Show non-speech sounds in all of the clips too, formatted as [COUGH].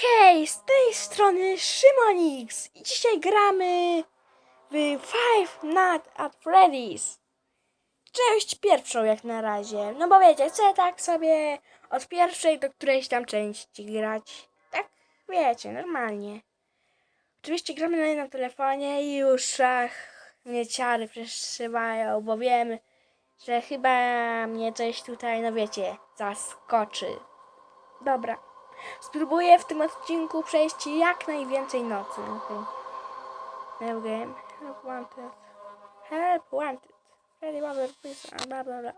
hej, z tej strony Szymonix i dzisiaj gramy w Five Nights at Freddy's. Część pierwszą jak na razie, no bo wiecie, chcę tak sobie od pierwszej do którejś tam części grać. Tak, wiecie, normalnie. Oczywiście gramy na jednym telefonie i już ach, mnie ciary przeszywają, bo wiem, że chyba mnie coś tutaj, no wiecie, zaskoczy. Dobra. Spróbuję w tym odcinku przejść jak najwięcej nocy. Okay. New game. Help wanted. Help wanted. Freddy Wabler, please. Bla bla bla.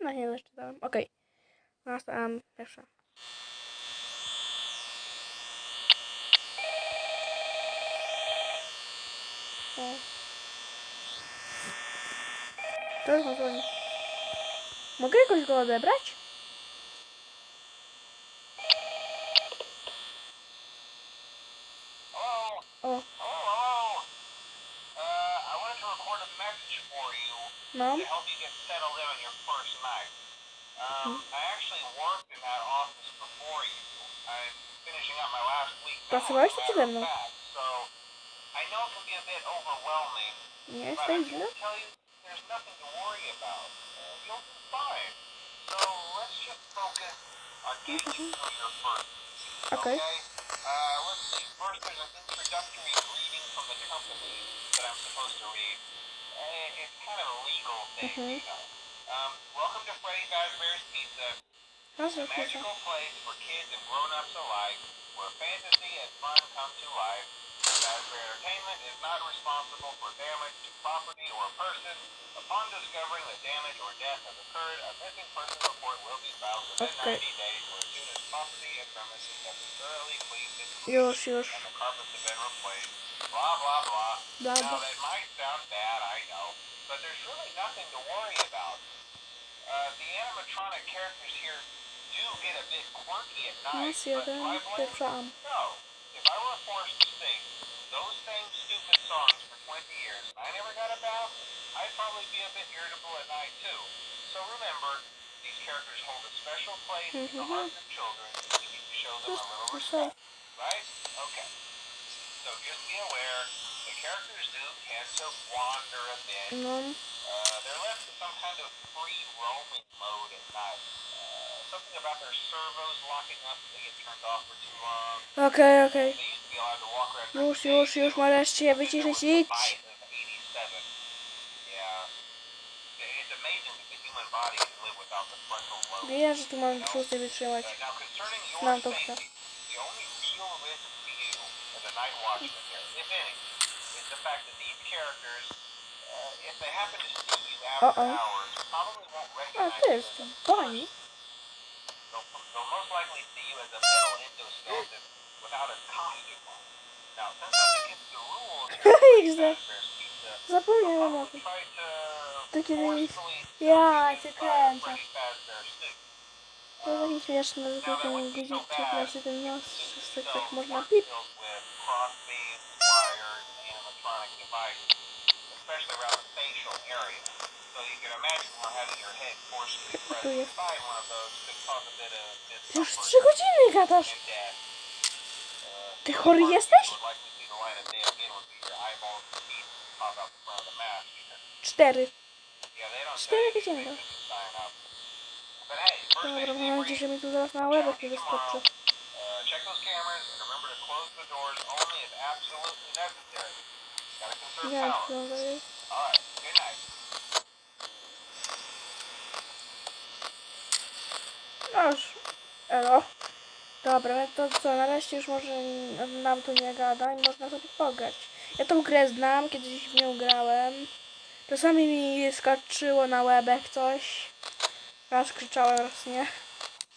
No nie zaczytałem. Okej. Okay. Nastałam pierwsza. O. To jest. Mogę jakoś go odebrać? Help you get settled in on your first night. Um, I actually worked in that office before you. I'm finishing up my last week now, Pracowałeś as tu a przede matter mną. of so I know it can be a bit overwhelming, Nie but jestem I'm źle. here to tell you there's nothing to worry about. You'll do fine. So let's just focus on getting you through your first week, Okay. Uh, let's see. First, there's an introductory greeting from the company that I'm supposed to read. Uh, it's kind of a legal thing, you know. Um, welcome to Freddy Fazbear's Pizza, Raz a magical place for kids and grown-ups alike, where fantasy and fun come to life. Fazbear Entertainment is not responsible for damage to property or person. Upon discovering that damage or death has occurred, a missing person report will be filed within Okay. 90 days or as soon as property and premises have been thoroughly cleaned and Już, już. and the carpets have been replaced. Blah, blah, blah. Blah, Now, blah. that might sound bad, I know, but there's really nothing to worry about. Uh, the animatronic characters here do get a bit quirky at night, Raz but do I blame them? No. If I were forced to sing those same stupid songs for 20 years and I never got a bath, I'd probably be a bit irritable at night too. So remember, these characters hold a special place in the Mhm. hearts of children, need to show them a little respect. Right? Okay. So just be aware, the characters do tend to wander a bit. No. Uh, they're left in some kind of free roaming mode at night. Uh, something about their servos locking up, they get turned off for too long. Okej, okej. They used to be allowed to walk around Już, już, już, wyciszyć, idź. bite of 87. Yeah. It's amazing that the human body can live without the frontal lobe. Wiem, że tu mam szósty wytrzymać. Znam to safety, grę. the only real risk to you as a is the fact that these characters, uh, if they happen to see you after Uh-oh. hours, probably won't A, recognize to jest as a Bonnie. They'll, they'll most likely see you as a [LAUGHS] a costume on. Now, since that's against the rules, XD. Fazbear's Pizza, Zapomniałem o probably tym. try to To kiedyś- forcefully you by nos, z tak tak można pip. Tu jest. Ty już trzy godziny gadasz. Ty chory jesteś? Cztery. Cztery godziny. Dobra, mam nadzieję, że mi tu zaraz na łebek nie wyskoczy. Good night. Noż. Elo. Dobra, to co, nareszcie już może nam tu nie gada i można sobie pograć. Ja tą grę znam, kiedyś w nią grałem. Czasami mi skoczyło na łebek coś. Raz krzyczałem, raz nie.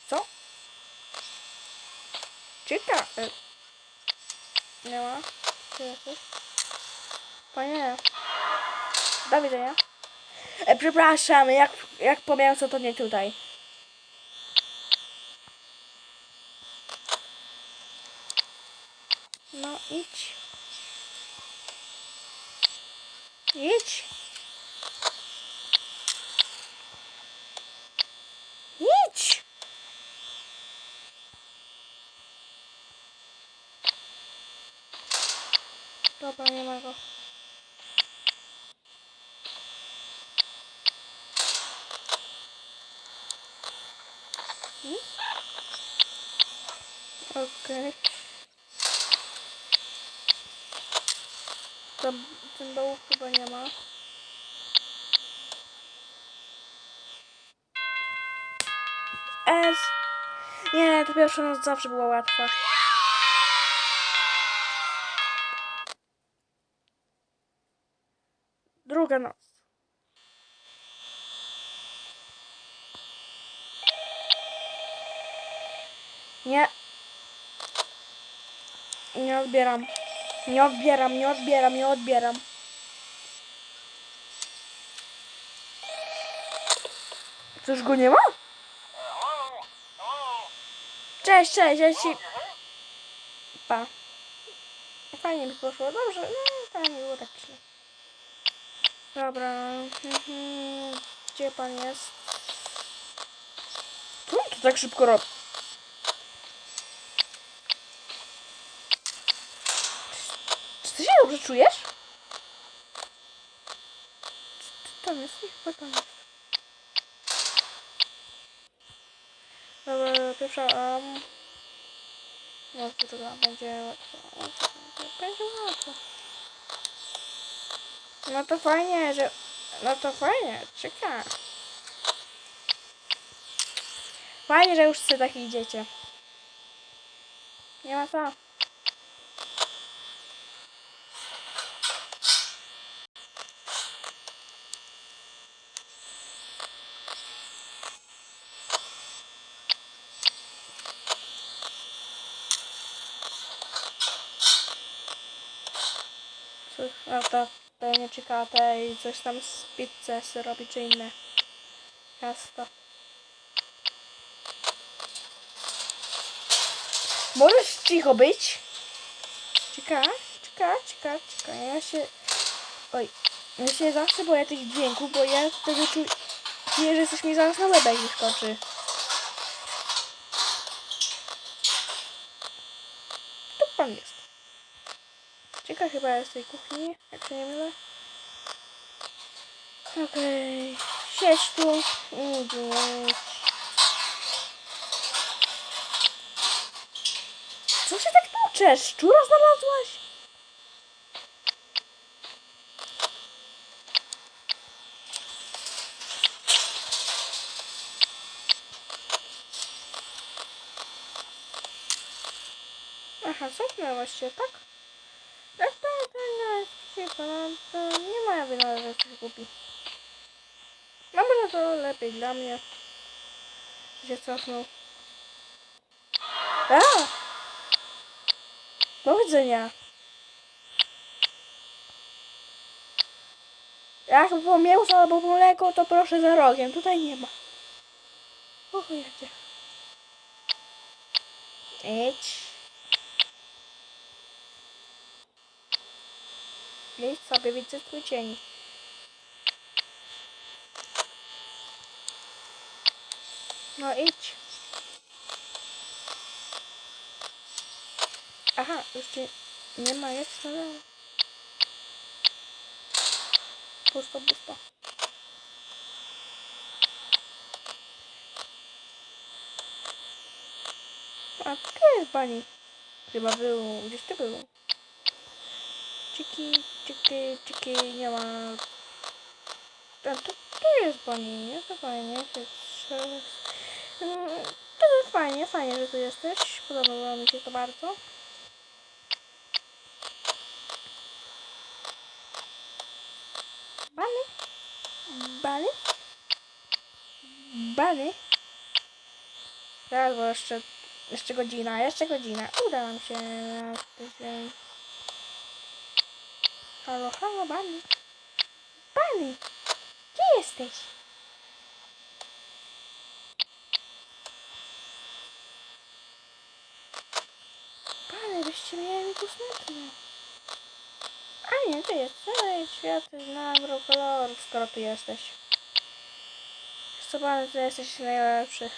Co? Ciekawe. Nie ma? Jesteś? Panie. Do widzenia. E, przepraszam, jak, jak pomięso to nie tutaj. No idź. Idź. Idź. Dobra, nie ma go. Okej. Tam, ten dołów chyba nie ma. S. Nie, to pierwsza noc zawsze była łatwa. Nie. Nie odbieram. Nie odbieram, nie odbieram, nie odbieram. Coś go nie ma? Cześć, cześć, ja ci... Pa. Fajnie mi poszło, dobrze, no fajnie było tak źle. Dobra, mhm. gdzie pan jest? Co on tu tak szybko robi? Czy ty się dobrze czujesz? Czy tam jesteś? Chyba tam jest. Dobra, pierwsza, um... No, druga będzie łatwo. Będzie. No to fajnie, że... No to fajnie, ciekawe. Fajnie, że już wszyscy tak idziecie. Nie ma co. A to pewnie ciekawe i coś tam z pizzę se robi, czy inne ciasto. Możesz cicho być? Ciekawe, ciekawe, ciekawe, ciekawe. Ja się... Oj. Ja się zawsze boję tych dźwięków, bo ja wtedy czuję że coś mi zaraz na łebek wyskoczy. Tu pan jest. Ciekawe chyba w tej kuchni, jak się nie mylę. Okej. Siedź tu. i. Co się tak tłuczesz? Szczura znalazłaś? Aha, zamknęłaś się, tak, Proszę pana, to nie moja wina, że jesteś głupi. No może to lepiej dla mnie. się cofnął. A! Do widzenia. Jak było mięso albo mleko, to proszę za rogiem. Tutaj nie ma. Och, jadzie. Idź. Idź sobie, widzę twój cień. No idź. Aha, już cię nie ma, jest ale... Pusto, pusto. A tu jest pani. Chyba był, gdzieś ty był. Ciki, ciki, ciki, nie ma. A tu, tu jest pani, nie? To fajnie, strzelę. Mm, To jest fajnie, fajnie, że tu jesteś. Podobało mi się to bardzo. Bany? Bany? Bany? Teraz, bo jeszcze, jeszcze godzina, jeszcze godzina. Uda nam się na. Halo, halo, Bany. Bany! Gdzie jesteś? Bany, byście mieli mi tu smutno. A nie, ty jest. Ej, świat nabrał kolorów, skoro tu jesteś. Pan, ty jesteś najlepszy.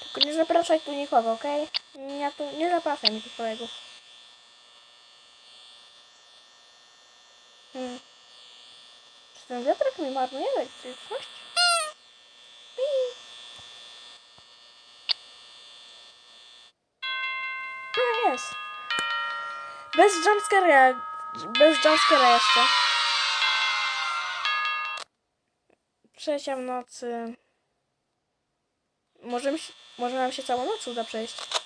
Tylko nie zapraszaj tu nikogo, okej? Nie, tu, nie zapraszaj mi tu kolegów. Hmm. Czy ten wiatrak mi marnuje elektryczność? No jest. Bez jumpscare'a. Bez jumpscare'a jeszcze. Trzecia w nocy. Może, mi się, może nam się całą noc uda przejść.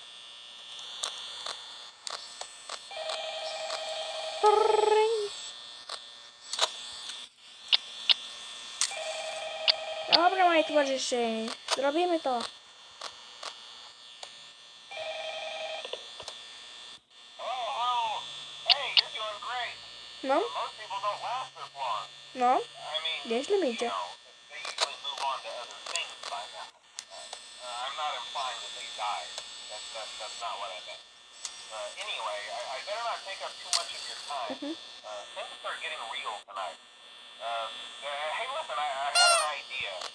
Not take up too much of your time. Uh, things are getting real tonight. Uh, uh, hey, listen, I, I an idea.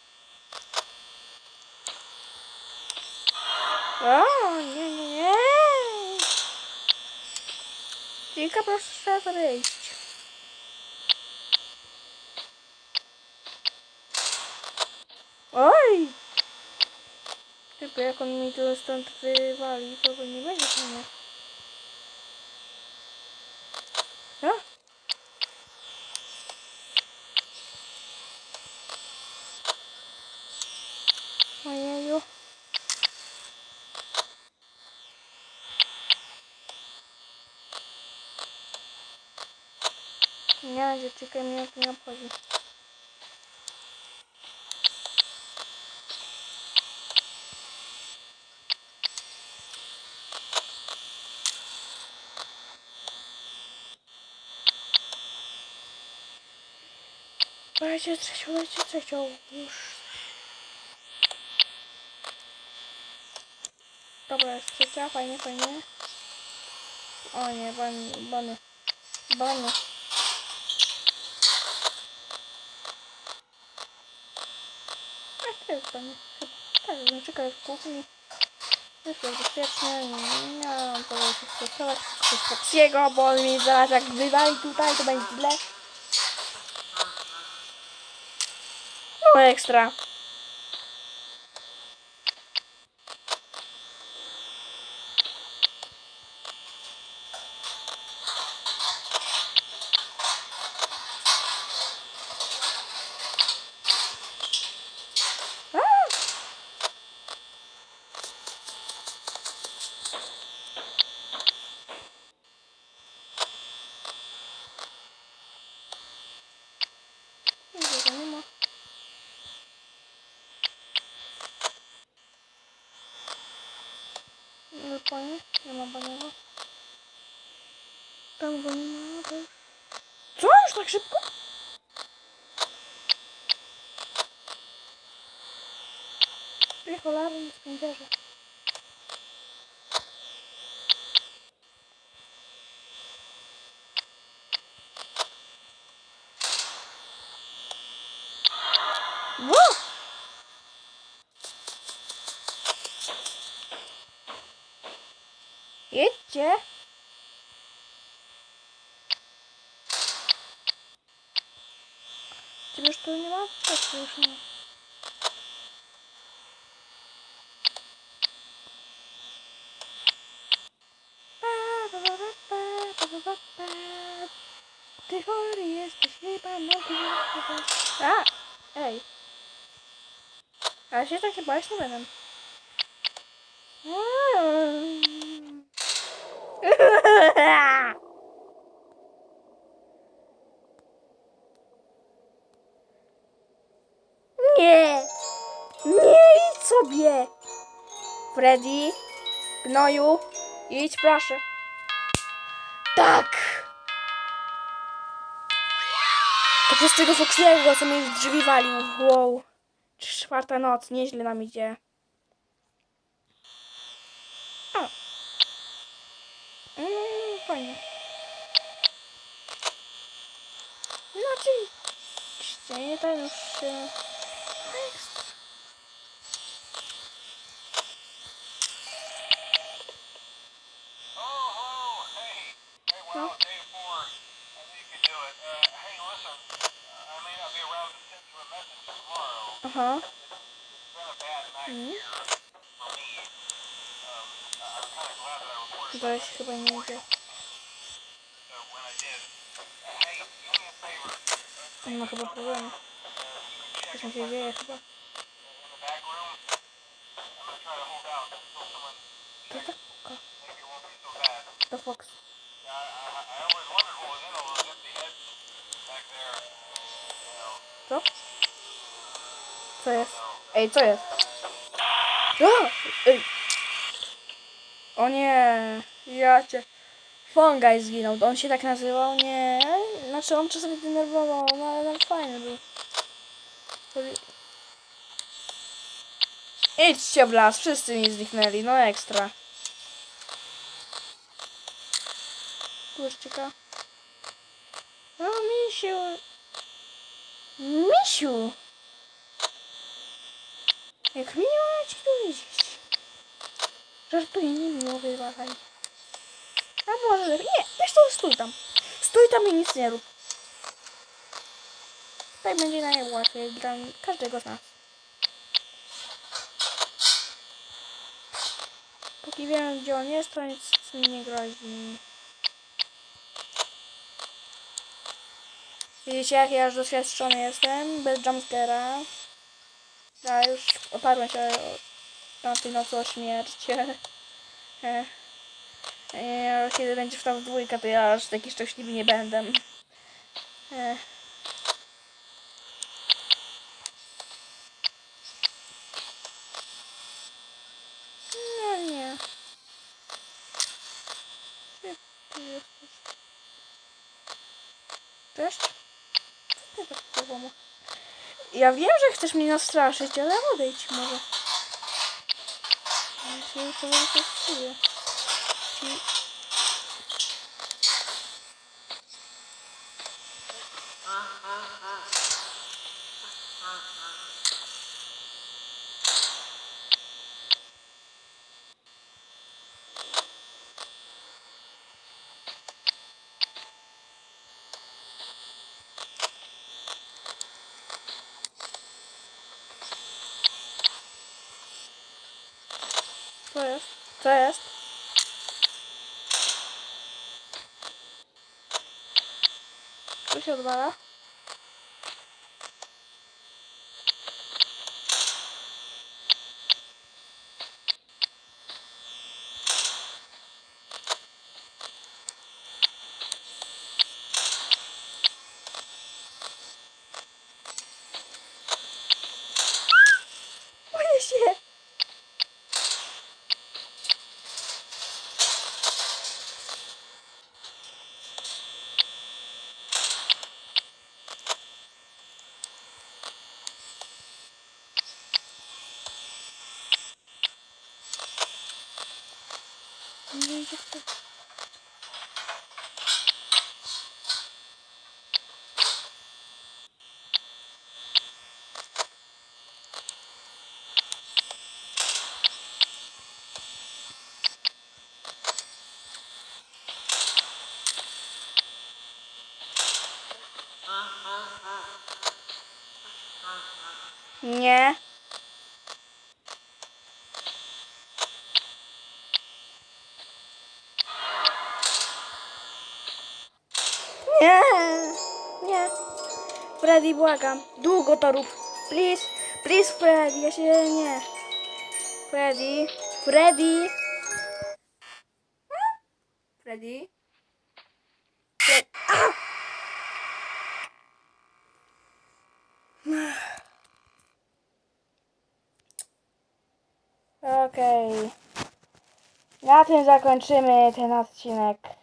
nie, nie, nie. Chica, proszę wyjść. Oj! Tylko jak on mi tu stąd wywali, to go nie będzie u mnie. A? Ojeju. Dziewczynka mnie to nie obchodzi. Dajcie trzecią, dajcie trzecią. Już. Dobra, jest trzecia, fajnie, fajnie. O nie, bany, bany. Bany. A to jest. Chyba. Tak, jest w kuchni. Jest bezpiecznie, nie, mam tego się stresować. To jest Foxiego, bo on mi zaraz jak wywali tutaj, to będzie źle. No ekstra. A! Nikogo nie ma. Nie panie, nie ma paniego. Tam go nie ma też. Co? Już tak szybko? Ty cholerny spędzierze. Wow! Jedźcie! Ciebie już tu nie ma? Tak, już nie ma. Ty chory jesteś chyba na górze. A! Ej! Ale się tak nie bałeś na Freddy, gnoju, idź proszę. Tak! Przez tego Foxiego, co mnie w drzwi walił. Wow. Czwarta noc, nieźle nam idzie. A. Mm, fajnie. Znaczy, nie tak już Дальше chyba nie idzie. On ma chyba problemy. Coś mi się dzieje chyba. To tak puka. To Fox. Co? Co jest? Ej, co jest? A! Ej! O nie! Ja cię... Fongaj zginął. On się tak nazywał? Nie. Znaczy on czasami denerwował, no ale no, fajny był. Idźcie w las, wszyscy mi zniknęli, no ekstra. Tu jest ciekawe. O, misiu. Misiu! Jak miło ci tu widzieć. Żartuję, nie miło wywalaj. A może lepiej. Nie, wiesz co, stój tam. Stój tam i nic nie rób. Tak będzie najłatwiej dla każdego z nas. Póki wiem gdzie on jest, to nic mi nie grozi. Widzicie jak ja już doświadczony jestem, bez jumpscare'a. Ja już oparłem się o- na tej nocy o śmierć. E, e, Kiedy będzie w dwójkę, to ja aż taki szczęśliwy nie będę. E. No nie. Gdzie ty jesteś? Cześć? Co ty tak? Ja wiem, że chcesz mnie nastraszyć, ale odejdź może. Ja się powoli zastrzyję. Ci... Co jest? Co jest? Co się odwala? Boję się! Nie idzie w to. Nie. Nie. Nie. Freddy, błagam. Długo to rób. Please. Please, Freddy. Ja się nie. Freddy. Freddy. Freddy. Fred... A! Okej. Na tym zakończymy ten odcinek.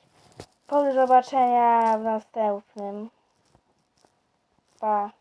Do zobaczenia w następnym. Pa.